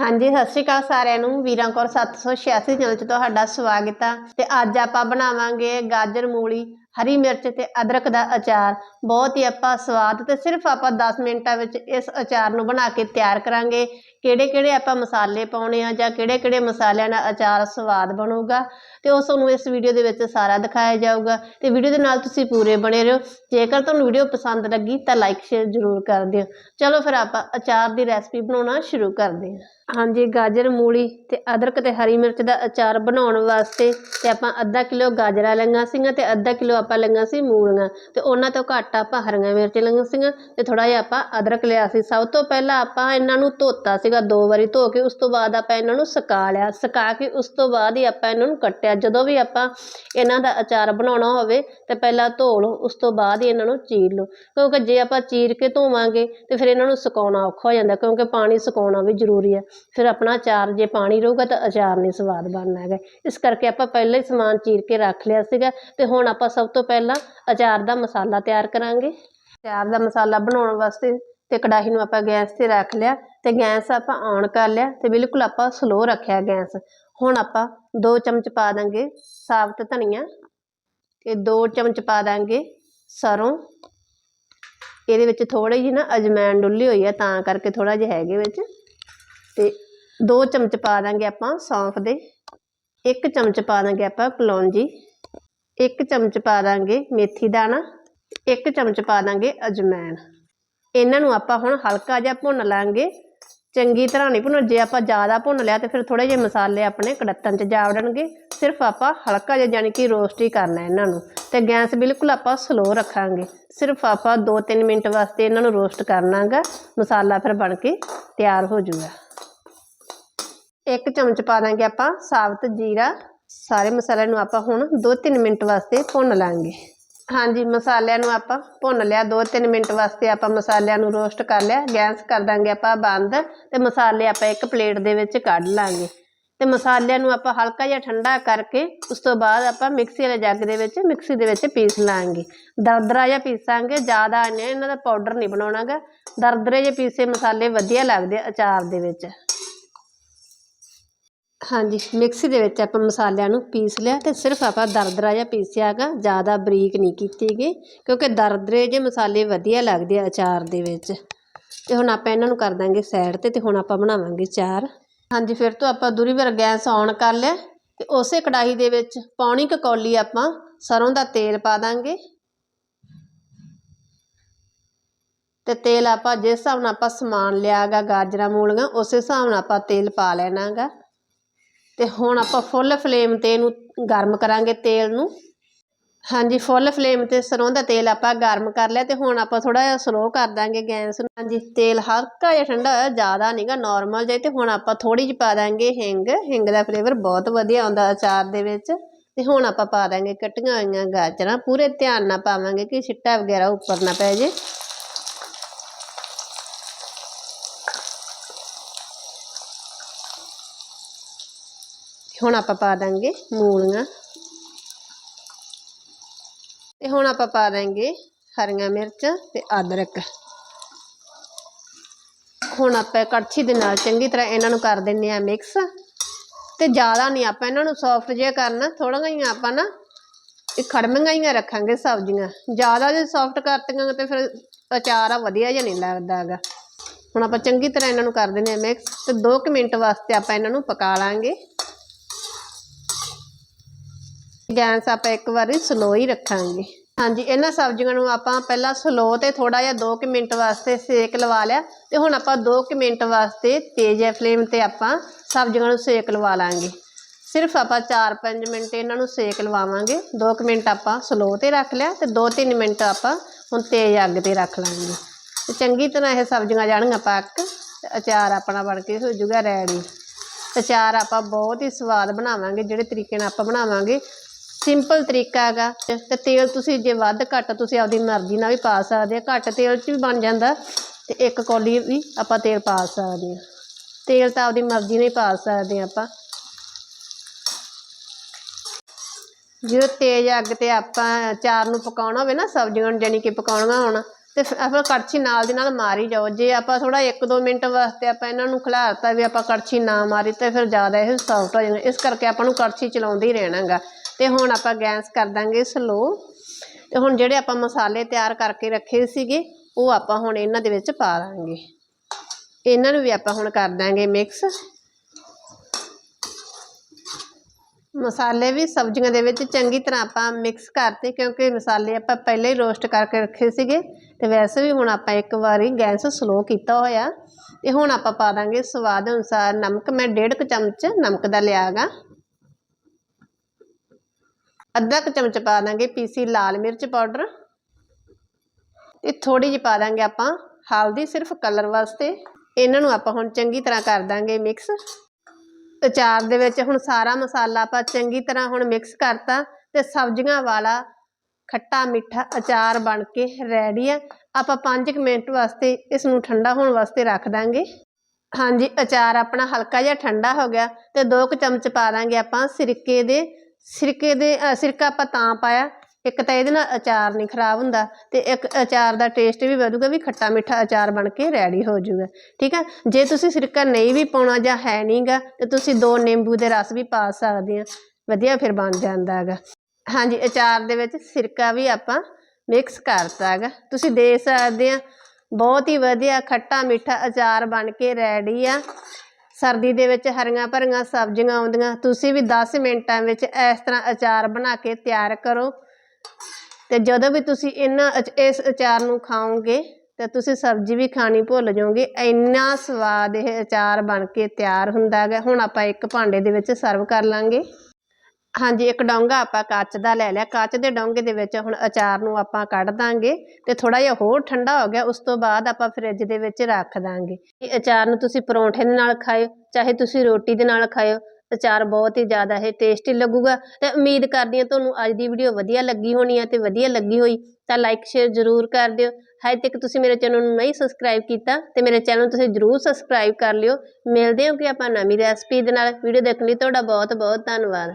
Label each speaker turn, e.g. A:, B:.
A: ਹਾਂਜੀ, ਸਤਿ ਸ਼੍ਰੀ ਅਕਾਲ ਸਾਰਿਆਂ ਨੂੰ। ਵੀਰਾਂ ਕੌਰ 786 ਚੈਨਲ 'ਚ ਤੁਹਾਡਾ ਸਵਾਗਤ ਆ। ਤੇ ਅੱਜ ਆਪਾਂ ਬਣਾਵਾਂਗੇ ਗਾਜਰ ਮੂਲੀ। ਹਰੀ ਮਿਰਚ ਤੇ ਅਦਰਕ ਦਾ ਅਚਾਰ। ਬਹੁਤ ਹੀ ਆਪਾਂ ਸਵਾਦ ਤੇ ਸਿਰਫ ਆਪਾਂ 10 ਮਿੰਟਾਂ ਵਿੱਚ ਇਸ ਅਚਾਰ ਨੂੰ ਬਣਾ ਕੇ ਤਿਆਰ ਕਰਾਂਗੇ। ਕਿਹੜੇ ਕਿਹੜੇ ਆਪਾਂ ਮਸਾਲੇ ਪਾਉਣੇ ਆ ਜਾਂ ਕਿਹੜੇ ਕਿਹੜੇ ਮਸਾਲਿਆਂ ਨਾਲ ਅਚਾਰ ਸਵਾਦ ਬਣੂਗਾ, ਤੇ ਉਹ ਤੁਹਾਨੂੰ ਇਸ ਵੀਡੀਓ ਦੇ ਵਿੱਚ ਸਾਰਾ ਦਿਖਾਇਆ ਜਾਊਗਾ। ਤੇ ਵੀਡੀਓ ਦੇ ਨਾਲ ਤੁਸੀਂ ਪੂਰੇ ਬਣੇ ਰਹੋ। ਜੇਕਰ ਤੁਹਾਨੂੰ ਵੀਡੀਓ ਪਸੰਦ ਲੱਗੀ ਤਾਂ ਲਾਈਕ ਸ਼ੇਅਰ ਜ਼ਰੂਰ ਕਰ ਦਿਓ। ਚਲੋ ਫਿਰ ਆਪਾਂ ਅਚਾਰ ਦੀ ਰੈਸਪੀ ਬਣਾਉਣਾ ਸ਼ੁਰੂ ਕਰਦੇ ਹਾਂ। ਹਾਂਜੀ, ਗਾਜਰ, ਮੂਲੀ ਤੇ ਅਦਰਕ ਤੇ ਹਰੀ ਮਿਰਚ ਦਾ ਅਚਾਰ ਬਣਾਉਣ ਵਾਸਤੇ ਤੇ ਆਪਾਂ ਅੱਧਾ ਕਿਲੋ ਗਾਜਰਾਂ ਲਈਆਂ ਸੀਗੀਆਂ ਤੇ ਅੱਧਾ ਕਿਲੋ ਆਪਾਂ ਲਈਆਂ ਸੀ ਮੂਲੀਆਂ ਤੇ ਉਹਨਾਂ ਤੋਂ ਘੱਟ ਆਪਾਂ ਹਰੀਆਂ ਮਿਰਚ ਲਈਆਂ ਸੀਗੀਆਂ ਤੇ ਥੋੜਾ ਜਿਹਾ ਆਪਾਂ ਅਦਰਕ ਲਿਆ ਸੀ। ਸਭ ਤੋਂ ਪਹਿਲਾਂ ਆਪਾਂ ਇਹਨਾਂ ਨੂੰ ਧੋਤਾ ਸੀਗਾ ਦੋ ਵਾਰੀ ਧੋ ਕੇ, ਉਸ ਤੋਂ ਬਾਅਦ ਆਪਾਂ ਇਹਨਾਂ ਨੂੰ ਸੁਕਾ ਲਿਆ। ਸੁਕਾ ਕੇ ਉਸ ਤੋਂ ਬਾਅਦ ਹੀ ਆਪਾਂ ਇਹਨਾਂ ਨੂੰ ਕੱਟਿਆ। ਜਦੋਂ ਵੀ ਆਪਾਂ ਇਹਨਾਂ ਦਾ ਅਚਾਰ ਬਣਾਉਣਾ ਹੋਵੇ ਤੇ ਪਹਿਲਾਂ ਧੋ ਲਓ, ਉਸ ਤੋਂ ਬਾਅਦ ਹੀ ਇਹਨਾਂ ਨੂੰ ਚੀਰ ਲਓ। ਕਿਉਂਕਿ ਜੇ ਆਪਾਂ ਚੀਰ ਕੇ ਧੋਵਾਂਗੇ ਤੇ ਫਿਰ ਇਹਨਾਂ ਨੂੰ ਸੁਕਾਉਣਾ ਔਖਾ ਹੋ ਜਾਂਦਾ, ਕਿਉਂਕਿ ਪਾਣੀ ਸੁਕਾਉਣਾ ਵੀ ਜ਼ਰੂਰੀ ਹੈ। ਫਿਰ ਆਪਣਾ ਅਚਾਰ ਜੇ ਪਾਣੀ ਰਹੂਗਾ ਤਾਂ ਅਚਾਰ ਨਹੀਂ ਸਵਾਦ ਬਣਨਾ ਹੈਗਾ। ਇਸ ਕਰਕੇ ਆਪਾਂ ਪਹਿਲਾਂ ਹੀ ਸਮਾਨ ਚੀਰ ਕੇ ਰੱਖ ਲਿਆ ਸੀਗਾ ਤੇ ਹੁਣ ਆਪਾਂ ਸਭ ਤੋਂ ਪਹਿਲਾਂ ਅਚਾਰ ਦਾ ਮਸਾਲਾ ਤਿਆਰ ਕਰਾਂਗੇ। ਅਚਾਰ ਦਾ ਮਸਾਲਾ ਬਣਾਉਣ ਵਾਸਤੇ ਤੇ ਕੜਾਹੀ ਨੂੰ ਆਪਾਂ ਗੈਸ ਤੇ ਰੱਖ ਲਿਆ ਤੇ ਗੈਸ ਆਪਾਂ ਔਨ ਕਰ ਲਿਆ ਤੇ ਬਿਲਕੁਲ ਆਪਾਂ ਸਲੋ ਰੱਖਿਆ ਗੈਸ। ਹੁਣ ਆਪਾਂ 2 ਚਮਚ ਪਾ ਦਾਂਗੇ ਸਾਬਤ ਧਨੀਆ ਤੇ 2 ਚਮਚ ਪਾ ਦਾਂਗੇ ਸਰੋਂ। ਇਹਦੇ ਵਿੱਚ ਥੋੜੀ ਜਿਹੀ ਨਾ ਅਜਮੈਨ ਡੁੱਲੀ ਹੋਈ ਹੈ ਤਾਂ ਕਰਕੇ ਥੋੜਾ ਜਿਹਾ ਹੈਗੇ ਵਿੱਚ। ਤੇ 2 ਚਮਚ ਪਾ ਦਾਂਗੇ ਆਪਾਂ ਸੌਂਫ ਦੇ। 1 ਚਮਚ ਪਾ ਦਾਂਗੇ ਆਪਾਂ ਕਲੌਂਜੀ। 1 ਚਮਚ ਪਾ ਦਾਂਗੇ ਮੇਥੀ ਦਾਣਾ 1 ਚਮਚ ਪਾ ਦਾਂਗੇ ਅਜਮੈਨ। ਇਹਨਾਂ ਨੂੰ ਆਪਾਂ ਹੁਣ ਹਲਕਾ ਜਿਹਾ ਭੁੰਨ ਲਾਂਗੇ। ਚੰਗੀ ਤਰ੍ਹਾਂ ਨਹੀਂ ਭੁੰਨ ਜੇ ਆਪਾਂ ਜ਼ਿਆਦਾ ਭੁੰਨ ਲਿਆ ਤੇ ਫਿਰ ਥੋੜੇ ਜਿਹੇ ਮਸਾਲੇ ਆਪਣੇ ਕੜੱਤਣ ਚ ਜਾ ਵੜਨਗੇ ਸਿਰਫ ਆਪਾਂ ਹਲਕਾ ਜਿਹਾ ਯਾਨੀ ਕਿ ਰੋਸਟ ਹੀ ਕਰਨਾ ਇਹਨਾਂ ਨੂੰ। ਤੇ ਗੈਸ ਬਿਲਕੁਲ ਆਪਾਂ ਸਲੋ ਰੱਖਾਂਗੇ। ਸਿਰਫ ਆਪਾਂ 2-3 ਮਿੰਟ ਵਾਸਤੇ ਇਹਨਾਂ ਨੂੰ ਰੋਸਟ ਕਰਨਾਗਾ। ਮਸਾਲਾ ਫਿਰ ਬਣ ਕੇ ਤਿਆਰ ਹੋ ਜਾਊਗਾ ਇੱਕ ਚਮਚ ਪਾ ਦਾਂਗੇ ਆਪਾਂ ਸਾਬਤ ਜੀਰਾ। ਸਾਰੇ ਮਸਾਲਿਆਂ ਨੂੰ ਆਪਾਂ ਹੁਣ 2-3 ਮਿੰਟ ਵਾਸਤੇ ਭੁੰਨ ਲਾਂਗੇ। ਹਾਂਜੀ, ਮਸਾਲਿਆਂ ਨੂੰ ਆਪਾਂ ਭੁੰਨ ਲਿਆ। 2-3 ਮਿੰਟ ਵਾਸਤੇ ਆਪਾਂ ਮਸਾਲਿਆਂ ਨੂੰ ਰੋਸਟ ਕਰ ਲਿਆ। ਗੈਸ ਕਰ ਦਾਂਗੇ ਆਪਾਂ ਬੰਦ ਤੇ ਮਸਾਲੇ ਆਪਾਂ ਇੱਕ ਪਲੇਟ ਦੇ ਵਿੱਚ ਕੱਢ ਲਾਂਗੇ। ਤੇ ਮਸਾਲਿਆਂ ਨੂੰ ਆਪਾਂ ਹਲਕਾ ਜਿਹਾ ਠੰਡਾ ਕਰਕੇ ਉਸ ਤੋਂ ਬਾਅਦ ਆਪਾਂ ਮਿਕਸੀ ਵਾਲੇ ਜੱਗ ਦੇ ਵਿੱਚ ਮਿਕਸੀ ਦੇ ਵਿੱਚ ਪੀਸ ਲਾਂਗੇ। ਦਰਦਰਾ ਜਿਹਾ ਪੀਸਾਂਗੇ। ਜ਼ਿਆਦਾ ਇਹਨੇ ਇਹਨਾਂ ਦਾ ਪਾਊਡਰ ਨਹੀਂ ਬਣਾਉਣਾਗਾ। ਦਰਦਰੇ ਜਿਹੇ ਪੀਸੇ ਮਸਾਲੇ ਵਧੀਆ ਲੱਗਦੇ ਅਚਾਰ ਦੇ ਵਿੱਚ। ਹਾਂਜੀ, ਮਿਕਸੀ ਦੇ ਵਿੱਚ ਆਪਾਂ ਮਸਾਲਿਆਂ ਨੂੰ ਪੀਸ ਲਿਆ ਅਤੇ ਸਿਰਫ ਆਪਾਂ ਦਰਦਰਾ ਜਿਹਾ ਪੀਸਿਆ ਗਾ ਜ਼ਿਆਦਾ ਬਰੀਕ ਨਹੀਂ ਕੀਤੀ ਗਈ ਕਿਉਂਕਿ ਦਰਦਰੇ ਜਿਹੇ ਮਸਾਲੇ ਵਧੀਆ ਲੱਗਦੇ ਆ ਅਚਾਰ ਦੇ ਵਿੱਚ। ਅਤੇ ਹੁਣ ਆਪਾਂ ਇਹਨਾਂ ਨੂੰ ਕਰ ਦਾਂਗੇ ਸਾਈਡ ਤੇ ਅਤੇ ਹੁਣ ਆਪਾਂ ਬਣਾਵਾਂਗੇ ਚਾਰ। ਹਾਂਜੀ, ਫਿਰ ਤੋਂ ਆਪਾਂ ਦੂਰੀ ਵਾਰ ਗੈਸ ਔਨ ਕਰ ਲਿਆ ਅਤੇ ਉਸੇ ਕੜਾਹੀ ਦੇ ਵਿੱਚ ਪੌਣੀ ਕੁ ਕੌਲੀ ਆਪਾਂ ਸਰੋਂ ਦਾ ਤੇਲ ਪਾ ਦਾਂਗੇ। ਤੇ ਤੇਲ ਆਪਾਂ ਜਿਸ ਹਿਸਾਬ ਨਾਲ ਆਪਾਂ ਸਮਾਨ ਲਿਆਗਾ ਗਾਜਰਾਂ, ਮੂਲੀਆਂ, ਉਸੇ ਹਿਸਾਬ ਨਾਲ ਆਪਾਂ ਤੇਲ ਪਾ ਲੈਣਾਗਾ ਤੇ ਹੁਣ ਆਪਾਂ ਫੁੱਲ ਫਲੇਮ ਤੇ ਇਹਨੂੰ ਗਰਮ ਕਰਾਂਗੇ ਤੇਲ ਨੂੰ। ਹਾਂਜੀ, ਫੁੱਲ ਫਲੇਮ ਤੇ ਸਰੋਂ ਦਾ ਤੇਲ ਆਪਾਂ ਗਰਮ ਕਰ ਲਿਆ ਤੇ ਹੁਣ ਆਪਾਂ ਥੋੜਾ ਜਿਹਾ ਸਲੋ ਕਰ ਦਾਂਗੇ ਗੈਸ ਨੂੰ। ਹਾਂਜੀ, ਤੇਲ ਹਲਕਾ ਜਿਹਾ ਠੰਡਾ ਹੋਇਆ ਜ਼ਿਆਦਾ ਨਹੀਂਗਾ ਨਾਰਮਲ ਜਿਹਾ ਤੇ ਹੁਣ ਆਪਾਂ ਥੋੜੀ ਜਿਹੀ ਪਾ ਦਾਂਗੇ ਹਿੰਗ। ਹਿੰਗ ਦਾ ਫਲੇਵਰ ਬਹੁਤ ਵਧੀਆ ਆਉਂਦਾ ਅਚਾਰ ਦੇ ਵਿੱਚ। ਤੇ ਹੁਣ ਆਪਾਂ ਪਾ ਦਾਂਗੇ ਕੱਟੀਆਂ ਹੋਈਆਂ ਗਾਜਰਾਂ। ਪੂਰੇ ਧਿਆਨ ਨਾਲ ਪਾਵਾਂਗੇ ਕਿ ਛਿੱਟਾ ਵਗੈਰਾ ਉੱਪਰ ਨਾ ਪੈ ਜੇ। ਹੁਣ ਆਪਾਂ ਪਾ ਦਾਂਗੇ ਮੂਲੀਆਂ। ਤੇ ਹੁਣ ਆਪਾਂ ਪਾ ਦਾਂਗੇ ਹਰੀਆਂ ਮਿਰਚ ਤੇ ਅਦਰਕ। ਹੁਣ ਆਪਾਂ ਕੜਛੀ ਦੇ ਨਾਲ ਚੰਗੀ ਤਰ੍ਹਾਂ ਇਹਨਾਂ ਨੂੰ ਕਰ ਦਿੰਨੇ ਆ ਮਿਕਸ। ਤੇ ਜ਼ਿਆਦਾ ਨਹੀਂ ਆਪਾਂ ਇਹਨਾਂ ਨੂੰ ਸੌਫਟ ਜਿਹਾ ਕਰਨਾ ਥੋੜ੍ਹਾ ਜਿਹਾ ਆਪਾਂ ਨਾ ਇਹ ਖੜਮੀਆਂ ਹੀ ਰੱਖਾਂਗੇ ਸਬਜ਼ੀਆਂ। ਜ਼ਿਆਦਾ ਜੇ ਸੌਫਟ ਕਰਤੀਆਂ ਤੇ ਫਿਰ ਅਚਾਰ ਆ ਵਧੀਆ ਜਿਹਾ ਨਹੀਂ ਲੱਗਦਾ ਹੈਗਾ। ਹੁਣ ਆਪਾਂ ਚੰਗੀ ਤਰ੍ਹਾਂ ਇਹਨਾਂ ਨੂੰ ਕਰ ਦਿੰਨੇ ਆ ਮਿਕਸ ਤੇ 2 ਮਿੰਟ ਵਾਸਤੇ ਆਪਾਂ ਇਹਨਾਂ ਨੂੰ ਪਕਾ ਲਾਂਗੇ। ਗੈਸ ਆਪਾਂ ਇੱਕ ਵਾਰੀ ਸਲੋ ਹੀ ਰੱਖਾਂਗੇ। ਹਾਂਜੀ, ਇਹਨਾਂ ਸਬਜ਼ੀਆਂ ਨੂੰ ਆਪਾਂ ਪਹਿਲਾਂ ਸਲੋ ਤੇ ਥੋੜਾ ਜਿਹਾ 2 ਮਿੰਟ ਵਾਸਤੇ ਸੇਕ ਲਵਾ ਲਿਆ ਤੇ ਹੁਣ ਆਪਾਂ 2 ਮਿੰਟ ਵਾਸਤੇ ਤੇਜ਼ ਫਲੇਮ ਤੇ ਆਪਾਂ ਸਬਜ਼ੀਆਂ ਨੂੰ ਸੇਕ ਲਵਾ ਲਾਂਗੇ। ਸਿਰਫ ਆਪਾਂ 4-5 ਮਿੰਟ ਇਹਨਾਂ ਨੂੰ ਸੇਕ ਲਵਾਵਾਂਗੇ। 2 ਮਿੰਟ ਆਪਾਂ ਸਲੋ ਤੇ ਰੱਖ ਲਿਆ ਤੇ 2-3 ਮਿੰਟ ਆਪਾਂ ਹੁਣ ਤੇਜ਼ ਅੱਗ ਤੇ ਰੱਖ ਲਾਂਗੇ। ਤੇ ਚੰਗੀ ਤਰ੍ਹਾਂ ਇਹ ਸਬਜ਼ੀਆਂ ਜਾਣਗੀਆਂ ਪੱਕ ਤੇ ਅਚਾਰ ਆਪਣਾ ਬਣ ਕੇ ਹੋ ਜਾਊਗਾ ਰੈਡੀ ਅਚਾਰ ਆਪਾਂ ਬਹੁਤ ਹੀ ਸਵਾਦ ਬਣਾਵਾਂਗੇ, ਜਿਹੜੇ ਤਰੀਕੇ ਨਾਲ ਆਪਾਂ ਬਣਾਵਾਂਗੇ। ਸਿੰਪਲ ਤਰੀਕਾ ਹੈਗਾ ਤੇ ਤੇਲ ਤੁਸੀਂ ਜੇ ਵੱਧ ਘੱਟ ਤੁਸੀਂ ਆਪਦੀ ਮਰਜ਼ੀ ਨਾਲ ਵੀ ਪਾ ਸਕਦੇ ਆ। ਘੱਟ ਤੇਲ 'ਚ ਵੀ ਬਣ ਜਾਂਦਾ ਤੇ ਇੱਕ ਕੌਲੀ ਵੀ ਆਪਾਂ ਤੇਲ ਪਾ ਸਕਦੇ ਆ। ਤੇਲ ਤਾਂ ਆਪਦੀ ਮਰਜ਼ੀ ਨਾਲ ਹੀ ਪਾ ਸਕਦੇ ਆ ਆਪਾਂ। ਜਦੋਂ ਤੇਜ਼ ਅੱਗ ਤੇ ਆਪਾਂ ਚਾਰ ਨੂੰ ਪਕਾਉਣਾ ਹੋਵੇ ਨਾ, ਸਬਜ਼ੀਆਂ ਨੂੰ ਜਾਨੀ ਕਿ ਪਕਾਉਣਾ ਹੋਣਾ, ਤੇ ਆਪਾਂ ਕੜਛੀ ਨਾਲ ਦੀ ਨਾਲ ਮਾਰੀ ਜਾਓ। ਜੇ ਆਪਾਂ ਥੋੜਾ 1-2 ਮਿੰਟ ਵਾਸਤੇ ਆਪਾਂ ਇਹਨਾਂ ਨੂੰ ਖਿਲਾਰਤਾ ਵੀ ਆਪਾਂ ਕੜਛੀ ਨਾ ਮਾਰੀ, ਤੇ ਫਿਰ ਜ਼ਿਆਦਾ ਇਹ ਸੌਫਟ ਹੋ ਜਾਣਾ। ਇਸ ਕਰਕੇ ਆਪਾਂ ਨੂੰ ਕੜਛੀ ਚਲਾਉਂਦੇ ਹੀ ਰਹਿਣਾਗਾ ਤੇ ਹੁਣ ਆਪਾਂ ਗੈਸ ਕਰ ਦਾਂਗੇ ਸਲੋ ਤੇ ਹੁਣ ਜਿਹੜੇ ਆਪਾਂ ਮਸਾਲੇ ਤਿਆਰ ਕਰਕੇ ਰੱਖੇ ਸੀਗੇ, ਉਹ ਆਪਾਂ ਹੁਣ ਇਹਨਾਂ ਦੇ ਵਿੱਚ ਪਾ ਦਾਂਗੇ। ਇਹਨਾਂ ਨੂੰ ਵੀ ਆਪਾਂ ਹੁਣ ਕਰ ਦਾਂਗੇ ਮਿਕਸ ਮਸਾਲੇ ਵੀ ਸਬਜ਼ੀਆਂ ਦੇ ਵਿੱਚ ਚੰਗੀ ਤਰ੍ਹਾਂ ਆਪਾਂ ਮਿਕਸ ਕਰਤੇ, ਕਿਉਂਕਿ ਮਸਾਲੇ ਆਪਾਂ ਪਹਿਲਾਂ ਹੀ ਰੋਸਟ ਕਰਕੇ ਰੱਖੇ ਸੀਗੇ। ਤੇ ਵੈਸੇ ਵੀ ਹੁਣ ਆਪਾਂ ਇੱਕ ਵਾਰੀ ਗੈਸ ਸਲੋ ਕੀਤਾ ਹੋਇਆ। ਤੇ ਹੁਣ ਆਪਾਂ ਪਾ ਦਾਂਗੇ ਸਵਾਦ ਅਨੁਸਾਰ ਨਮਕ। ਮੈਂ ਡੇਢ ਕੁ ਚਮਚ ਨਮਕ ਦਾ ਲਿਆਗਾ ਅੱਧਾ ਕੁ ਚਮਚ ਪਾ ਦਾਂਗੇ ਪੀਸੀ ਲਾਲ ਮਿਰਚ ਪਾਊਡਰ ਤੇ ਥੋੜੀ ਜਿਹੀ ਪਾ ਦਾਂਗੇ ਆਪਾਂ ਹਲਦੀ ਸਿਰਫ ਕਲਰ ਵਾਸਤੇ। ਇਹਨਾਂ ਨੂੰ ਆਪਾਂ ਹੁਣ ਚੰਗੀ ਤਰ੍ਹਾਂ ਕਰ ਦਾਂਗੇ ਮਿਕਸ। ਅਚਾਰ ਦੇ ਵਿੱਚ ਹੁਣ ਸਾਰਾ ਮਸਾਲਾ ਆਪਾਂ ਚੰਗੀ ਤਰ੍ਹਾਂ ਹੁਣ ਮਿਕਸ ਕਰਤਾ ਤੇ ਸਬਜ਼ੀਆਂ ਵਾਲਾ ਖੱਟਾ ਮਿੱਠਾ ਅਚਾਰ ਬਣ ਕੇ ਰੈਡੀ ਆ। ਆਪਾਂ 5 ਮਿੰਟ ਵਾਸਤੇ ਇਸ ਨੂੰ ਠੰਡਾ ਹੋਣ ਵਾਸਤੇ ਰੱਖ ਦਾਂਗੇ। ਹਾਂਜੀ, ਅਚਾਰ ਆਪਣਾ ਹਲਕਾ ਜਿਹਾ ਠੰਡਾ ਹੋ ਗਿਆ ਤੇ 2 ਕੁ ਚਮਚ ਪਾ ਦਾਂਗੇ ਆਪਾਂ ਸਿਰਕੇ ਦੇ ਸਿਰਕੇ ਦੇ ਅ, ਸਿਰਕਾ ਆਪਾਂ ਤਾਂ ਪਾਇਆ ਇੱਕ ਤਾਂ ਇਹਦੇ ਨਾਲ ਅਚਾਰ ਨਹੀਂ ਖਰਾਬ ਹੁੰਦਾ ਤੇ ਇੱਕ ਅਚਾਰ ਦਾ ਟੇਸਟ ਵੀ ਵਧੂਗਾ ਵੀ ਖੱਟਾ ਮਿੱਠਾ ਅਚਾਰ ਬਣ ਕੇ ਰੈਡੀ ਹੋ ਜਾਊਗਾ ਠੀਕ ਆ? ਜੇ ਤੁਸੀਂ ਸਿਰਕਾ ਨਹੀਂ ਵੀ ਪਾਉਣਾ ਜਾਂ ਹੈ ਨਹੀਂਗਾ ਤੇ ਤੁਸੀਂ ਦੋ ਨਿੰਬੂ ਦੇ ਰਸ ਵੀ ਪਾ ਸਕਦੇ ਆ ਵਧੀਆ ਫਿਰ ਬਣ ਜਾਂਦਾ ਹੈਗਾ। ਹਾਂਜੀ ਅਚਾਰ ਦੇ ਵਿੱਚ ਸਿਰਕਾ ਵੀ ਆਪਾਂ ਮਿਕਸ ਕਰਤਾ ਹੈਗਾ ਤੁਸੀਂ ਦੇ ਸਕਦੇ ਆ ਬਹੁਤ ਹੀ ਵਧੀਆ ਖੱਟਾ ਮਿੱਠਾ ਅਚਾਰ ਬਣ ਕੇ ਰੈਡੀ ਆ। ਸਰਦੀ ਦੇ ਵਿੱਚ ਹਰੀਆਂ ਭਰੀਆਂ ਸਬਜ਼ੀਆਂ ਆਉਂਦੀਆਂ। ਤੁਸੀਂ ਵੀ 10 ਮਿੰਟਾਂ ਵਿੱਚ ਇਸ ਤਰ੍ਹਾਂ ਅਚਾਰ ਬਣਾ ਕੇ ਤਿਆਰ ਕਰੋ। ਤੇ ਜਦੋਂ ਵੀ ਤੁਸੀਂ ਇਹਨਾਂ ਅਚ- ਇਸ ਅਚਾਰ ਨੂੰ ਖਾਓਗੇ, ਤਾਂ ਤੁਸੀਂ ਸਬਜ਼ੀ ਵੀ ਖਾਣੀ ਭੁੱਲ ਜਾਓਗੇ। ਇੰਨਾ ਸਵਾਦ ਇਹ ਅਚਾਰ ਬਣ ਕੇ ਤਿਆਰ ਹੁੰਦਾ ਹੈਗਾ। ਹੁਣ ਆਪਾਂ ਇੱਕ ਭਾਂਡੇ ਦੇ ਵਿੱਚ ਸਰਵ ਕਰ ਲਾਂਗੇ। ਹਾਂਜੀ, ਇੱਕ ਡੋਂਗਾ ਆਪਾਂ ਕੱਚ ਦਾ ਲੈ ਲਿਆ। ਕੱਚ ਦੇ ਡੋਂਗੇ ਦੇ ਵਿੱਚ ਹੁਣ ਅਚਾਰ ਨੂੰ ਆਪਾਂ ਕੱਢ ਦਾਂਗੇ ਤੇ ਥੋੜਾ ਜਿਹਾ ਹੋਰ ਠੰਡਾ ਹੋ ਗਿਆ, ਉਸ ਤੋਂ ਬਾਅਦ ਆਪਾਂ ਫ੍ਰਿਜ ਦੇ ਵਿੱਚ ਰੱਖ ਦਾਂਗੇ। ਇਹ ਅਚਾਰ ਨੂੰ ਤੁਸੀਂ ਪਰੌਂਠੇ ਦੇ ਨਾਲ ਖਾਓ ਚਾਹੇ ਤੁਸੀਂ ਰੋਟੀ ਦੇ ਨਾਲ ਖਾਇਓ। ਅਚਾਰ ਬਹੁਤ ਹੀ ਜ਼ਿਆਦਾ ਇਹ ਟੇਸਟੀ ਲੱਗੂਗਾ ਤੇ ਉਮੀਦ ਕਰਦੀ ਹਾਂ ਤੁਹਾਨੂੰ ਅੱਜ ਦੀ ਵੀਡੀਓ ਵਧੀਆ ਲੱਗੀ ਹੋਣੀ ਹੈ ਤੇ ਵਧੀਆ ਲੱਗੀ ਹੋਈ ਤਾਂ ਲਾਈਕ, ਸ਼ੇਅਰ ਜ਼ਰੂਰ ਕਰ ਦਿਓ। ਹਜੇ ਤੱਕ ਤੁਸੀਂ ਮੇਰੇ ਚੈਨਲ ਨੂੰ ਨਹੀਂ ਸਬਸਕ੍ਰਾਈਬ ਕੀਤਾ ਤੇ ਮੇਰੇ ਚੈਨਲ ਨੂੰ ਤੁਸੀਂ ਜ਼ਰੂਰ ਸਬਸਕ੍ਰਾਈਬ ਕਰ ਲਿਓ। ਮਿਲਦੇ ਹਾਂ ਕਿ ਆਪਾਂ ਨਵੀਂ ਰੈਸਪੀ ਦੇ ਨਾਲ। ਵੀਡੀਓ ਦੇਖਣ ਲਈ ਤੁਹਾਡਾ ਬਹੁਤ ਬਹੁਤ ਧੰਨਵਾਦ।